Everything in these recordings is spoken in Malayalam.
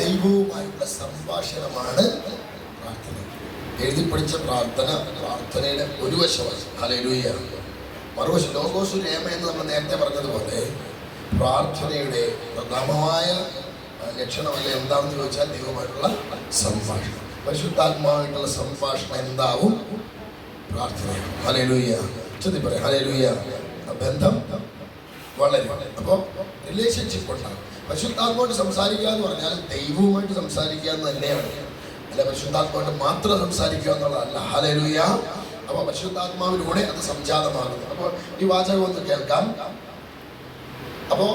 ദൈവവുമായുള്ള സംഭാഷണമാണ് പ്രാർത്ഥന. എഴുതി പഠിച്ച പ്രാർത്ഥന പ്രാർത്ഥനയുടെ ഒരു വശവശം ഹലലൂയ മറുവശം ലോകോസു രേമ എന്ന് നമ്മൾ നേരത്തെ പറഞ്ഞതുപോലെ പ്രാർത്ഥനയുടെ പ്രഥമമായ ലക്ഷണമല്ല എന്താണെന്ന് ചോദിച്ചാൽ ദൈവമായിട്ടുള്ള സംഭാഷണം. പരിശുദ്ധാത്മാവായിട്ടുള്ള സംഭാഷണം എന്താവും? പ്രാർത്ഥന. ഹലലൂയ ചെന്നി പറയാം. ഹലലൂയ ബന്ധം വളരെ. അപ്പോൾ റിലേഷൻഷിപ്പ് ഉണ്ടാകും പരിശുദ്ധാത്മാവായിട്ട് സംസാരിക്കുക എന്ന് പറഞ്ഞാൽ ദൈവവുമായിട്ട് സംസാരിക്കുക എന്ന് തന്നെയാണ്. അല്ല പരിശുദ്ധാത്മാവായിട്ട് മാത്രം സംസാരിക്കുക എന്നുള്ളതല്ല. ഹലലുയ അപ്പോൾ പരിശുദ്ധാത്മാവിലൂടെ അത് സംജാതമാകുന്നു. അപ്പോൾ ഈ വാചകം ഒന്ന് കേൾക്കാം. അപ്പോൾ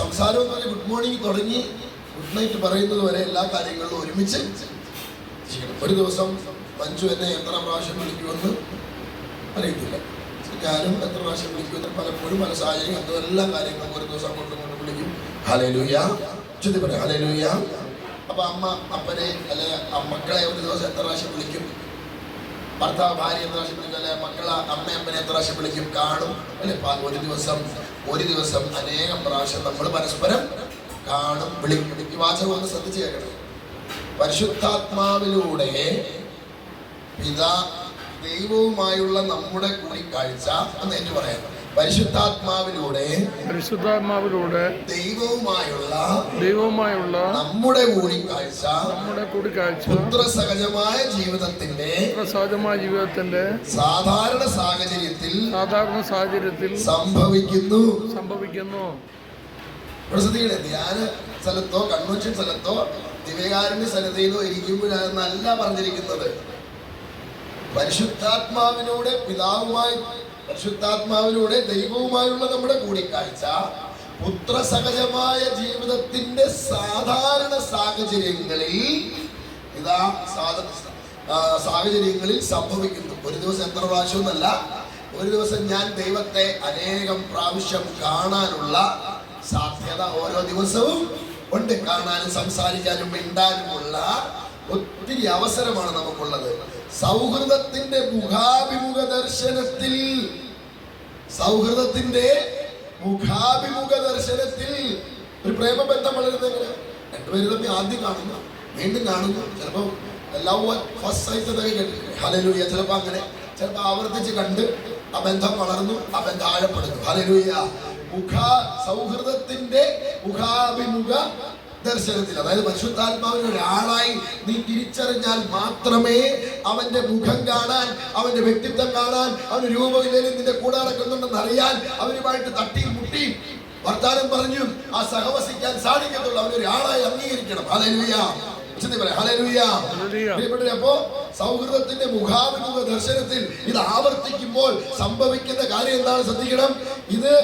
സംസാരം എന്ന് പറഞ്ഞാൽ ഗുഡ് മോർണിംഗ് തുടങ്ങി ഗുഡ് നൈറ്റ് പറയുന്നത് വരെ എല്ലാ കാര്യങ്ങളിലും ഒരുമിച്ച് ഒരു ദിവസം മഞ്ജു എന്നെ എത്ര പ്രാവശ്യം വിളിക്കുമെന്ന് അറിയത്തില്ല. ഞാനും എത്ര പ്രാവശ്യം വിളിക്കുമെന്ന് പലപ്പോഴും പല സാഹചര്യം എല്ലാ കാര്യങ്ങളും ഒരു ദിവസം അങ്ങോട്ടും ഇങ്ങോട്ടും വിളിക്കും. ഹലലൂയ ചുറ്റി പറയാം ഹലലൂയ അപ്പൊ അമ്മ അപ്പനെ അല്ലെ മക്കളെ ഒരു ദിവസം എത്ര പ്രാവശ്യം വിളിക്കും? ഭർത്താവ് ഭാര്യ എത്ര പ്രാവശ്യം വിളിക്കും? അല്ലെ മക്കളെ അമ്മ അപ്പനെ എത്ര പ്രാവശ്യം വിളിക്കും? കാണും. അല്ലെ ഒരു ദിവസം ഒരു ദിവസം അനേകം പ്രാവശ്യം നമ്മൾ പരസ്പരം കാണും വിളിക്കും. ഈ വാചകം ഒന്ന് ശ്രദ്ധിച്ചു കേൾക്കണം. പരിശുദ്ധാത്മാവിലൂടെ പിതാ ദൈവവുമായുള്ള നമ്മുടെ കൂടിക്കാഴ്ച എന്ന് എനിക്ക് പറയാം പരിശുദ്ധാത്മാവിലൂടെ പരിശുദ്ധാത്മാവിലൂടെ ദൈവവുമായുള്ള ദൈവവുമായുള്ള നമ്മുടെ കൂടിക്കാഴ്ച നമ്മുടെ കൂടിക്കാഴ്ച പുത്രസഹജമായ ജീവിതത്തിന്റെ സഹജമായ ജീവിതത്തിന്റെ സാധാരണ സാഹചര്യത്തിൽ സാധാരണ സാഹചര്യത്തിൽ സംഭവിക്കുന്നു. സംഭവിക്കുന്നു. പ്രസിദ്ധിയുടെ ധ്യാന സ്ഥലത്തോ കൺവെൻഷൻ സ്ഥലത്തോ ദിവ്യകാരുണ്യ സ്ഥലത്തേതോ ഇരിക്കുമ്പോഴാണ് നല്ല പറഞ്ഞിരിക്കുന്നത്. പരിശുദ്ധാത്മാവിലൂടെ പിതാവുമായി പരിശുദ്ധാത്മാവിലൂടെ ദൈവവുമായുള്ള നമ്മുടെ കൂടിക്കാഴ്ച പുത്രസഹജമായ ജീവിതത്തിന്റെ സാധാരണ സാഹചര്യങ്ങളിൽ ഇതാ സാഹചര്യങ്ങളിൽ സംഭവിക്കുന്നു. ഒരു ദിവസം എത്ര പ്രാവശ്യം അല്ല ഒരു ദിവസം ഞാൻ ദൈവത്തെ അനേകം പ്രാവശ്യം കാണാനുള്ള സാധ്യത ഓരോ ദിവസവും ഉണ്ട്. കാണാനും സംസാരിക്കാനും മിണ്ടാനുമുള്ള ഒത്തിരി അവസരമാണ് നമുക്കുള്ളത്. സൗഹൃദത്തിന്റെ മുഖാഭിമുഖ ദർശനത്തിൽ സൗഹൃദത്തിന്റെ മുഖാഭിമുഖ ദർശനത്തിൽ ഒരു പ്രേമബന്ധം വളരുന്നത് എങ്ങനെ രണ്ടുപേരും തമ്മിൽ ആദ്യം കാണുന്നു വീണ്ടും കാണുന്നു ചിലപ്പോൾ ലവ് ഫസ്റ്റ് സൈറ്റ് കേട്ടിട്ടില്ലേ? അങ്ങനെ ചിലപ്പോൾ ആവർത്തിച്ച് കണ്ട് ആ ബന്ധം വളർന്നു ആ ബന്ധം ആഴപ്പെടുന്നു. ഹലലൂയ മുഖ സൗഹൃദത്തിന്റെ മുഖാഭിമുഖ ദർശനത്തിൽ. അതായത് പരിശുദ്ധാത്മാവിന് ഒരാളായി നീ തിരിച്ചറിഞ്ഞാൽ മാത്രമേ അവന്റെ മുഖം കാണാൻ അവന്റെ വ്യക്തിത്വം കാണാൻ അവന് രൂപയിലേ നിന്റെ കൂടെ നടക്കുന്നുണ്ടെന്ന് അറിയാൻ അവരുമായിട്ട് തട്ടി മുട്ടി. വർത്താനം പറഞ്ഞു ആ സഹവസിക്കാൻ സാധിക്കത്തുള്ളൂ. അവനൊരാളായി അംഗീകരിക്കണം. ഹലലുയ. പ്രിയപ്പെട്ടവരെ, അപ്പോ സൗഹൃദത്തിന്റെ മുഖാഭിമുഖ ദർശനത്തിൽ ഇത് ആവർത്തിക്കുമ്പോൾ സംഭവിക്കുന്ന കാര്യം എന്താണ്? ശ്രദ്ധിക്കണം. ഇത്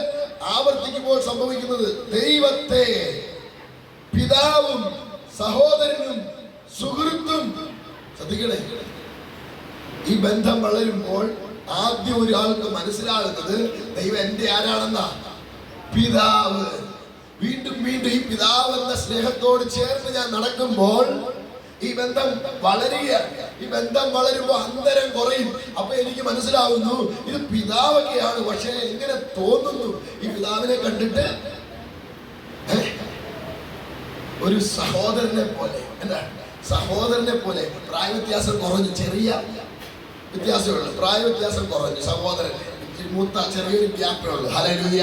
ആവർത്തിക്കുമ്പോൾ സംഭവിക്കുന്നത് ദൈവത്തെ പിതാവും സഹോദരനും സുഹൃത്തും ശ്രദ്ധിക്കണേ ഈ ബന്ധം വളരുമ്പോൾ ആദ്യം ഒരാൾക്ക് മനസ്സിലാകുന്നത് ദൈവം എന്റെ ആരാണെന്നാ? പിതാവ്. വീണ്ടും വീണ്ടും ഈ പിതാവ് എന്ന സ്നേഹത്തോട് ചേർന്ന് ഞാൻ നടക്കുമ്പോൾ ഈ ബന്ധം വളരുകയാണ്. ഈ ബന്ധം വളരുമ്പോൾ അന്തരം കുറയും. അപ്പൊ എനിക്ക് മനസ്സിലാവുന്നു ഇത് പിതാവൊക്കെയാണ്. പക്ഷേ എങ്ങനെ തോന്നുന്നു? ഈ പിതാവിനെ കണ്ടിട്ട്? ഒരു സഹോദരനെ പോലെ എന്താ? സഹോദരനെ പോലെ പ്രായ വ്യത്യാസം കുറഞ്ഞു ചെറിയ വ്യത്യാസമുള്ളൂ. പ്രായ വ്യത്യാസം കുറഞ്ഞു സഹോദരൻ മൂത്ത ചെറിയൊരു ഗ്യാപ്പേ ഉള്ളൂ. ഹലലുയ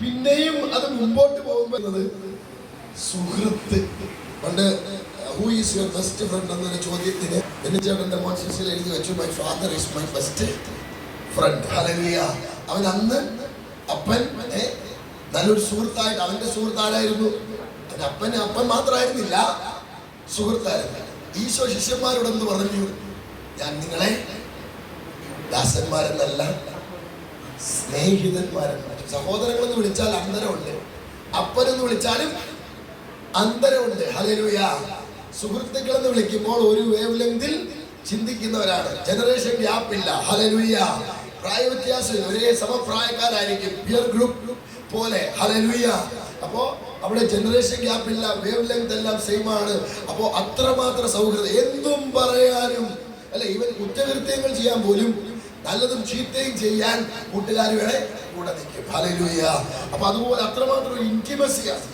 പിന്നെയും അത് മുമ്പോട്ട് പോകുമ്പോൾ സുഹൃത്ത്. പണ്ട് who is your best friend എന്നൊരു ചോദ്യത്തിന് എന്നെ ചേട്ടന്റെ മോൻസിൽ എഴുതി വെച്ചു my father is my best friend hallelujah അവൻ അന്ന് അപ്പൻ നല്ലൊരു സുഹൃത്തായിട്ട് അവന്റെ സുഹൃത്താരായിരുന്നു. അപ്പൻ അപ്പൻ മാത്രമായിരുന്നില്ല. സുഹൃത്തായിരുന്നു ഈശോ ശിഷ്യന്മാരോടെന്ന് പറഞ്ഞു ഞാൻ നിങ്ങളെ ദാസന്മാരെന്നല്ല സ്നേഹിതന്മാരെന്ന് സഹോദരങ്ങളെന്ന് വിളിച്ചാൽ അന്തരമുണ്ട്. അപ്പനെന്ന് വിളിച്ചാലും അന്തരമുണ്ട്. ഹലരൂയ സുഹൃത്തുക്കൾ എന്ന് വിളിക്കുമ്പോൾ ഒരു വേവ് ലെങ്തിൽ ചിന്തിക്കുന്നവരാണ് ജനറേഷൻ ഗ്യാപ്പില്ല ഹലരൂയ പ്രായ വ്യത്യാസം ഒരേ സമപ്രായക്കാരായിരിക്കും. പിയർ ഗ്രൂപ്പ് പോലെ. ഹലലുയ അപ്പോ അവിടെ ജനറേഷൻ ഗ്യാപ്പ് ഇല്ല വേവ് ലെങ്ത് എല്ലാം സെയിം ആണ്. അപ്പോ അത്രമാത്രം സൗഹൃദം. എന്തും പറയാനും അല്ലെ ഇവൻ കുറ്റകൃത്യങ്ങൾ ചെയ്യാൻ പോലും നല്ലതും ചീത്തയും ചെയ്യാൻ കൂട്ടുകാർ വേണേ കൂടെ നിൽക്കും. ഹലലുയ അപ്പൊ അതുപോലെ അത്രമാത്രം ഇന്റിമസിയാണ്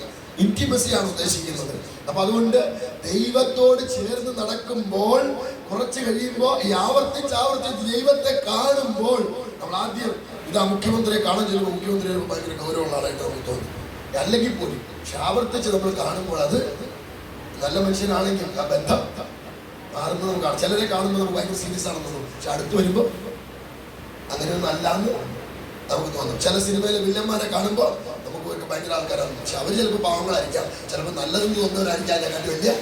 ഇന്റിമസിയാണ് ഉദ്ദേശിക്കുന്നത്. അപ്പൊ അതുകൊണ്ട് ദൈവത്തോട് ചേർന്ന് നടക്കുമ്പോൾ കുറച്ച് കഴിയുമ്പോൾ ഈ ആവർത്തിച്ച് ആവർത്തിച്ച് ദൈവത്തെ കാണുമ്പോൾ നമ്മൾ ആദ്യം ഇതാ മുഖ്യമന്ത്രിയെ കാണാൻ ചെല്ലുമ്പോൾ മുഖ്യമന്ത്രിയുടെ ഭയങ്കര ഗൗരവമുള്ള ആളായിട്ട് നമുക്ക് തോന്നും അല്ലെങ്കിൽ പോലും പക്ഷെ ആവർത്തിച്ച് നമ്മൾ കാണുമ്പോൾ അത് നല്ല മനുഷ്യനാണെങ്കിൽ ആ ബന്ധം മാറുന്നത് നമുക്ക് ചിലരെ കാണുമ്പോൾ നമുക്ക് ഭയങ്കര സീരിയസ് ആണെന്ന് തോന്നും. പക്ഷെ അടുത്ത് വരുമ്പോൾ അങ്ങനെയൊന്നും അല്ലാന്ന് നമുക്ക് തോന്നും. ചില സിനിമയിലെ വില്ലന്മാരെ കാണുമ്പോൾ നമുക്ക് ഒരു ഭയങ്കര ആൾക്കാരാണ്. പക്ഷെ അവർ ചിലപ്പോൾ പാവങ്ങളായിരിക്കാം. ചിലപ്പോൾ നല്ലതെന്ന് തോന്നുന്നവരായിരിക്കാം. അതിനെക്കാട്ടി വലിയ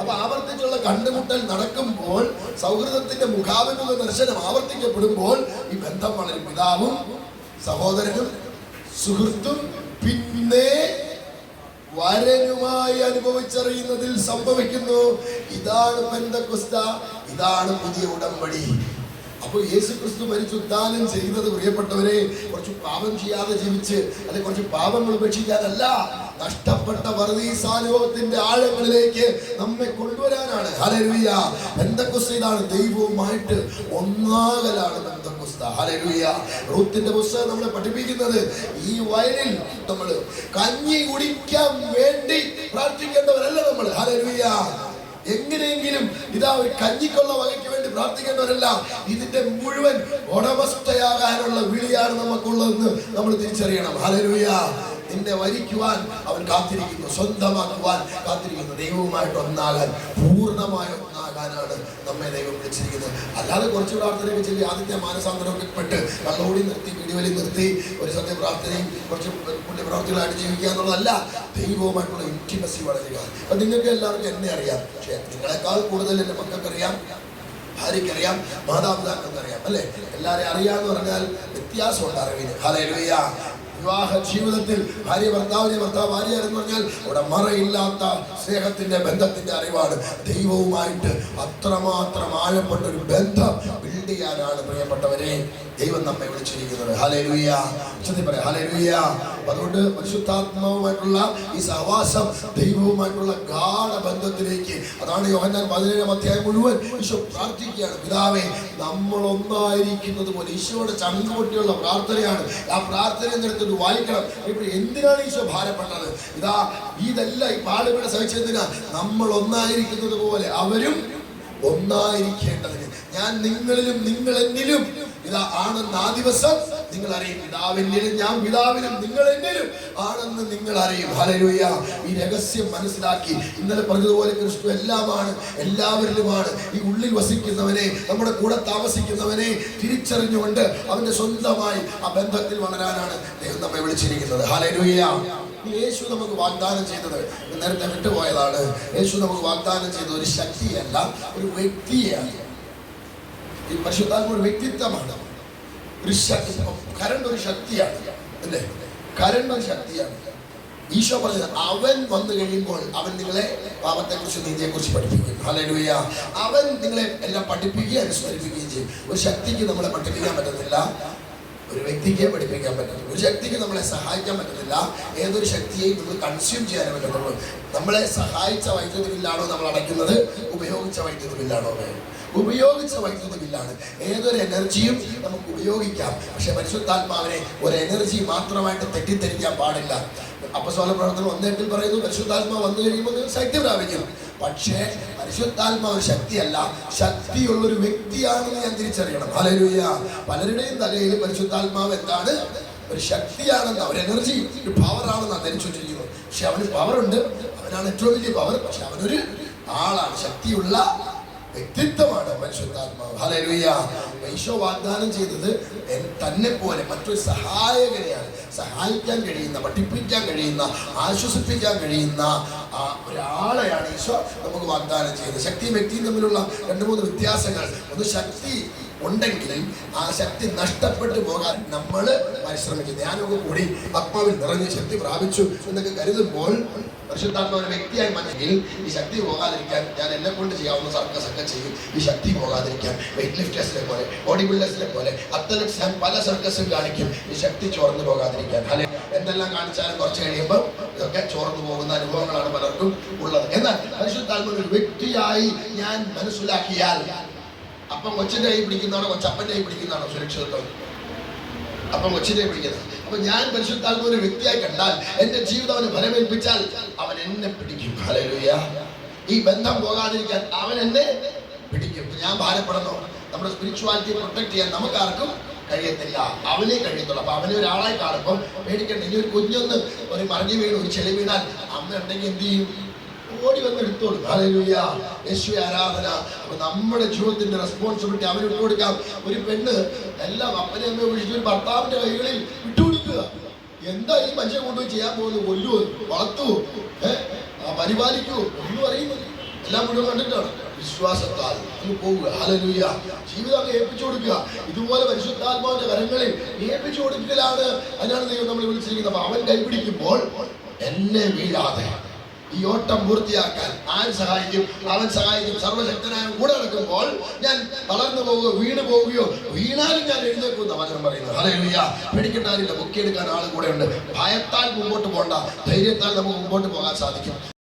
അപ്പൊ ആവർത്തിച്ചുള്ള കണ്ടുമുട്ടൽ നടക്കുമ്പോൾ സൗഹൃദത്തിന്റെ മുഖാഭിമുഖ ദർശനം ആവർത്തിക്കപ്പെടുമ്പോൾ ഈ ബന്ധം വളരെ പിതാവും സഹോദരനും സുഹൃത്തും പിന്നെ വരനുമായി അനുഭവിച്ചറിയുന്നതിൽ സംഭവിക്കുന്നു. ഇതാണ് ബന്ധക്കുസ്ത ഇതാണ് പുതിയ ഉടമ്പടി. അപ്പോൾ യേശു ക്രിസ്തു മരിച്ചുദ്ധാനം ചെയ്യുന്നത് പ്രിയപ്പെട്ടവരെ കുറച്ച് പാപം ചെയ്യാതെ ജീവിച്ച് അല്ലെ കുറച്ച് പാപങ്ങൾ ഉപേക്ഷിക്കാനല്ല നഷ്ടപ്പെട്ട വർദ്ധീസാനുഭവത്തിന്റെ ആഴങ്ങളിലേക്ക് നമ്മെ കൊണ്ടുവരാനാണ്. ഹലരുവിയ എന്തൊക്കെ ഇതാണ് ദൈവവുമായിട്ട് ഒന്നാകലാണ് റൂത്തിന്റെ പുസ്തകം നമ്മളെ പഠിപ്പിക്കുന്നത് ഈ വയലിൽ നമ്മൾ കഞ്ഞി കുടിക്കാൻ വേണ്ടി പ്രാർത്ഥിക്കേണ്ടവരല്ല നമ്മൾ ഹലരുയ എങ്ങനെയെങ്കിലും ഇതാ ഒരു കഞ്ഞിക്കൊള്ള വകയ്ക്ക് വേണ്ടി പ്രാർത്ഥിക്കേണ്ടവരല്ല. ഇതിന്റെ മുഴുവൻ ഉടമസ്ഥയാകാനുള്ള വിളിയാണ് നമുക്കുള്ളതെന്ന് നമ്മൾ തിരിച്ചറിയണം. ഹലരുയ നിന്നെ വരിക്കുവാൻ അവൻ കാത്തിരിക്കുന്നു. സ്വന്തമാക്കുവാൻ കാത്തിരിക്കുന്നു. ദൈവവുമായിട്ട് ഒന്നാകാൻ പൂർണമായി ഒന്നാകാനാണ് നമ്മെ ദൈവം വിളിച്ചിരിക്കുന്നത്? അല്ലാതെ കുറച്ച് പ്രാർത്ഥനയൊക്കെ ചൊല്ലി ആദ്യത്തെ മാനസാന്തരമൊക്കെ പെട്ട് കള്ളോടി നിർത്തി പിടിവലി നിർത്തി ഒരു സത്യ പ്രാർത്ഥനയും കുറച്ച് പുണ്യപ്രവർത്തികളായിട്ട് ജീവിക്കുക എന്നുള്ളതല്ല ദൈവവുമായിട്ടുള്ള ഇന്റിമസി വളരുക. അപ്പൊ നിങ്ങൾക്ക് എല്ലാവർക്കും എന്നെ അറിയാം. പക്ഷേ നിങ്ങളെക്കാൾ കൂടുതൽ എന്റെ മക്കൾക്കറിയാം ഭാര്യയ്ക്കറിയാം മാതാപിതാക്കൾക്കറിയാം അല്ലേ? എല്ലാവരെയും അറിയാന്ന് പറഞ്ഞാൽ വ്യത്യാസമുണ്ട് അറിവിന്. ഹലേ വിവാഹ ജീവിതത്തിൽ ഭാര്യ ഭർത്താവിനെ ഭർത്താവ് ഭാര്യ എന്ന് പറഞ്ഞാൽ അവിടെ മറയില്ലാത്ത സ്നേഹത്തിന്റെ ബന്ധത്തിന്റെ അറിവാണ്. ദൈവവുമായിട്ട് അത്രമാത്രം ആഴപ്പെട്ട ഒരു ബന്ധം ബിൽഡ് ചെയ്യാനാണ് പ്രിയപ്പെട്ടവരെ? ദൈവം നമ്മെ വിളിച്ചിരിക്കുന്നത്. ഹലേലുയ പറയാം. ഹലരുയ അതുകൊണ്ട് പരിശുദ്ധാത്മാവുമായിട്ടുള്ള ഈ സഹവാസം ദൈവവുമായിട്ടുള്ള ഗാഢ ബന്ധത്തിലേക്ക് അതാണ് യോഹന്നാൻ പതിനേഴാം അധ്യായം മുഴുവൻ ഈശോ പ്രാർത്ഥിക്കുകയാണ്. പിതാവേ നമ്മൾ ഒന്നായിരിക്കുന്നത് പോലെ ഈശോയുടെ ചങ്കുപൊട്ടിയുള്ള പ്രാർത്ഥനയാണ്. ആ പ്രാർത്ഥന എന്നെടുത്തിട്ട് വായിക്കണം. ഇപ്പോൾ എന്തിനാണ് ഈശോ ഭാരപ്പെട്ടത്? ഇതാ ഇതെല്ലാം ഈ പാടുപെട സഹിച്ചതിനാ നമ്മൾ ഒന്നായിരിക്കുന്നത് പോലെ അവരും ഒന്നായിരിക്കേണ്ടതിന്. ഞാൻ നിങ്ങളിലും നിങ്ങൾ എന്നിലും ഇതാ ആണെന്ന് ആ ദിവസം നിങ്ങൾ അറിയും. പിതാവിനും ഞാൻ പിതാവിനും നിങ്ങൾ എന്നിലും ആണെന്ന് നിങ്ങൾ അറിയും. ഹലരൂയ ഈ രഹസ്യം മനസ്സിലാക്കി. ഇന്നലെ പറഞ്ഞതുപോലെ ക്രിസ്തു എല്ലാമാണ് എല്ലാവരിലുമാണ്. ഈ ഉള്ളിൽ വസിക്കുന്നവനെ നമ്മുടെ കൂടെ താമസിക്കുന്നവനെ തിരിച്ചറിഞ്ഞുകൊണ്ട് അവന്റെ സ്വന്തമായി ആ ബന്ധത്തിൽ വളരാനാണ് ദൈവം നമ്മെ വിളിച്ചിരിക്കുന്നത്. ഹലരുയ യേശു നമുക്ക് വാഗ്ദാനം ചെയ്തത്. നേരത്തെ വിട്ടുപോയതാണ്. യേശു നമുക്ക് വാഗ്ദാനം ചെയ്ത ഒരു ശക്തിയല്ല ഒരു വ്യക്തിയാണ്. ഈ പരിശുദ്ധാത്മ ഒരു വ്യക്തിത്വമാണ്. ഒരു ശക്തി കരണ്ട് ഒരു ശക്തിയാണ്. അല്ലേ? കരണ്ട് ഒരു ശക്തിയാണ്. ഈശോ പറഞ്ഞത് അവൻ വന്നു കഴിയുമ്പോൾ അവൻ നിങ്ങളെ പാപത്തെക്കുറിച്ച് നീതിയെക്കുറിച്ച് പഠിപ്പിക്കും. ഹല്ലേലൂയ അവൻ നിങ്ങളെ എല്ലാം പഠിപ്പിക്കുകയും അനുസ്മരിപ്പിക്കുകയും ചെയ്യും. ഒരു ശക്തിക്ക് നമ്മളെ പഠിപ്പിക്കാൻ പറ്റത്തില്ല. ഒരു വ്യക്തിക്ക് പഠിപ്പിക്കാൻ പറ്റുന്നു ഒരു ശക്തിക്ക് നമ്മളെ സഹായിക്കാൻ പറ്റത്തില്ല. ഏതൊരു ശക്തിയെയും നമ്മൾ കൺസ്യൂം ചെയ്യാനേ പറ്റത്തുള്ളൂ. നമ്മളെ സഹായിച്ച വൈദ്യുതി ബില്ലാണോ നമ്മൾ അടയ്ക്കുന്നത്? ഉപയോഗിച്ച വൈദ്യുതി ബില്ലാണോ ഉപയോഗിച്ച വൈദ്യുതി ബില്ലാണ്. ഏതൊരു എനർജിയും നമുക്ക് ഉപയോഗിക്കാം. പക്ഷെ പരിശുദ്ധാത്മാവിനെ ഒരു എനർജി മാത്രമായിട്ട് തെറ്റിദ്ധരിക്കാൻ പാടില്ല. അപ്പസ്വല പ്രവർത്തനം ഒന്നെട്ടിൽ പറയുന്നു പരിശുദ്ധാത്മാവ് വന്നു കഴിയുമ്പോൾ ശക്തി പ്രാപിക്കും പക്ഷേ പരിശുദ്ധാത്മാവ് ശക്തിയല്ല. ശക്തിയുള്ള ഒരു വ്യക്തിയാണെന്ന് ഞാൻ തിരിച്ചറിയണം. ഹല്ലേലൂയ പലരുടെയും തലയിൽ പരിശുദ്ധാത്മാവ് എന്താണ്? ഒരു ശക്തിയാണെന്ന് അവർ എനർജി ഒരു പവറാണെന്നാണ് ധരിച്ചുകൊണ്ടിരിക്കുന്നത് പക്ഷെ അവന് പവറുണ്ട് അവനാണ് ഏറ്റവും വലിയ പവർ പക്ഷെ അവനൊരു ആളാണ്. ശക്തിയുള്ള വ്യക്തിത്വമാണ് പരിശുദ്ധാത്മാവ്. ഹലരുയ ഈശോ വാഗ്ദാനം ചെയ്തത് തന്നെ പോലെ മറ്റൊരു സഹായകനെയാണ്. സഹായിക്കാൻ കഴിയുന്ന പഠിപ്പിക്കാൻ കഴിയുന്ന ആശ്വസിപ്പിക്കാൻ കഴിയുന്ന ആ ഒരാളെയാണ് ഈശോ നമുക്ക് വാഗ്ദാനം ചെയ്യുന്നത്. ശക്തിയും വ്യക്തിയും തമ്മിലുള്ള രണ്ട് മൂന്ന് വ്യത്യാസങ്ങൾ. ഒന്ന് ശക്തി ഉണ്ടെങ്കിലും ആ ശക്തി നഷ്ടപ്പെട്ടു പോകാൻ നമ്മൾ പരിശ്രമിക്കും ഞാനൊക്കെ കൂടി ആത്മാവിൽ നിറഞ്ഞ് ശക്തി പ്രാപിച്ചു എന്നൊക്കെ കരുതുമ്പോൾ പരിശുദ്ധാത്മാവിനെ വ്യക്തിയായി മനസ്സിൽ ഈ ശക്തി പോകാതിരിക്കാൻ ഞാൻ എന്നെ കൊണ്ട് ചെയ്യാവുന്ന സർക്കസ് ഒക്കെ ചെയ്യും. ഈ ശക്തി പോകാതിരിക്കാൻ വെയിറ്റ് ലിഫ്റ്റേഴ്സിനെ പോലെ ബോഡി ബിൽഡേഴ്സിനെ പോലെ അത്ലറ്റ്സ് ഞാൻ പല സർക്കസും കാണിക്കും. ഈ ശക്തി ചോർന്നു പോകാതിരിക്കാൻ. അല്ലെ? എന്തെല്ലാം കാണിച്ചാലും കുറച്ച് കഴിയുമ്പോൾ ഇതൊക്കെ ചോർന്നു പോകുന്ന അനുഭവങ്ങളാണ് പലർക്കും ഉള്ളത്. എന്നാൽ പരിശുദ്ധാത്മ ഒരു വ്യക്തിയായി ഞാൻ മനസ്സിലാക്കിയാൽ അപ്പം കൊച്ചിന്റെ കൈ പിടിക്കുന്നതാണോ കൊച്ചപ്പന്റെ കൈ പിടിക്കുന്നതാണോ സുരക്ഷിതത്വം? അപ്പം കൊച്ചിനെ പിടിക്കുന്നത് അപ്പൊ ഞാൻ പരിശുദ്ധാത്മ ഒരു വ്യക്തിയായി കണ്ടാൽ എന്റെ ജീവിതം അവന് ഫലമേൽപ്പിച്ചാൽ അവൻ എന്നെ പിടിക്കും. ഹല്ലേലൂയ. ഈ ബന്ധം പോകാതിരിക്കാൻ അവൻ എന്നെ പിടിക്കും. ഞാൻ ഭാരപ്പെടുന്നു. നമ്മുടെ സ്പിരിച്വാലിറ്റി പ്രൊട്ടക്ട് ചെയ്യാൻ നമുക്കാർക്കും കഴിയത്തില്ല. അവനെ കഴിയത്തുള്ളൂ. അപ്പൊ അവനെ ഒരാളായി കാണുമ്പോൾ പേടിക്കണ്ട. ഇനി ഒരു കുഞ്ഞൊന്ന് ഒരു മറിഞ്ഞു വീണ് ഒരു ചെളി വീണാൽ അമ്മ ഉണ്ടെങ്കിൽ എന്ത് ചെയ്യും? ഓടി വന്ന് എടുത്തോളൂ. ഹല്ലേലൂയ. യേശുവെ ആരാധന. അപ്പൊ നമ്മുടെ ജീവിതത്തിന്റെ റെസ്പോൺസിബിലിറ്റി അവന് വിട്ടുകൊടുക്കാം ഒരു പെണ്ണ് എല്ലാം അപ്പനെ അമ്മയെ വിളിച്ചു ഒരു ഭർത്താവിന്റെ കൈകളിൽ വിട്ടുകൊടുക്കുക എന്താ ഈ മനുഷ്യൻ കൊണ്ടുപോയി ചെയ്യാൻ പോകുന്നത്? കൊല്ലുവോ വളർത്തുവോ പരിപാലിക്കൂ. ഒന്നും അറിയുന്നില്ല. എല്ലാം മുഴുവൻ കണ്ടിട്ടാണ്. വിശ്വാസത്താൽ അങ്ങ് പോവുക. ഹല്ലേലൂയ. ജീവിതം അങ്ങ് ഏൽപ്പിച്ചു കൊടുക്കുക. ഇതുപോലെ പരിശുദ്ധാത്മാവിന്റെ കരങ്ങളിൽ ഏൽപ്പിച്ചു കൊടുക്കലാണ്. അതിനാണ് ദൈവം നമ്മൾ വിളിച്ചിരിക്കുന്നത്. അവൻ കൈപിടിക്കുമ്പോൾ എന്നെ വീഴാതെ ഈ ഓട്ടം പൂർത്തിയാക്കാൻ ആര് സഹായിക്കും? അവൻ സഹായിക്കും. സർവശക്തനായ കൂടെ നടക്കുമ്പോൾ ഞാൻ വളർന്നു പോവുകയോ വീണ് പോവുകയോ വീണാലും ഞാൻ എഴുന്നേക്കുന്ന വചനം പറയുന്നത്. അറിയില്ല പേടിക്കേണ്ട കാര്യമില്ല. പൊക്കിയെടുക്കാൻ ആൾ കൂടെ ഉണ്ട്. ഭയത്താൽ മുമ്പോട്ട് പോകണ്ട ധൈര്യത്താൽ നമുക്ക് മുമ്പോട്ട് പോകാൻ സാധിക്കും.